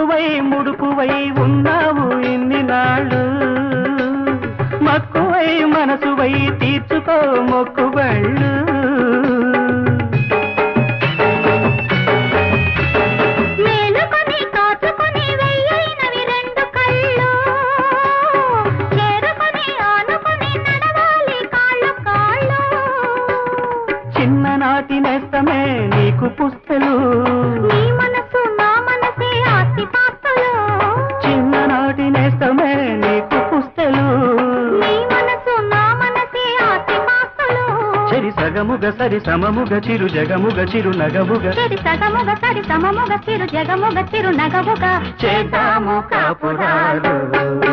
మక్కువై ముడుపువై ఉన్నావు ఇన్ని నాళ్ళు మక్కువై మనసువై తీర్చుకో మొక్కుబళ్ళు. చిన్ననాటి నేస్తమే నీకు పుస్తలు. చెరి సగముగ సరి సమముగ చిరు జగముగ చిరు నగముగ. చెరి సగముగ సరి సమముగ చిరు జగముగ చిరు నగముగ. చేద్దాము కాపురాలు.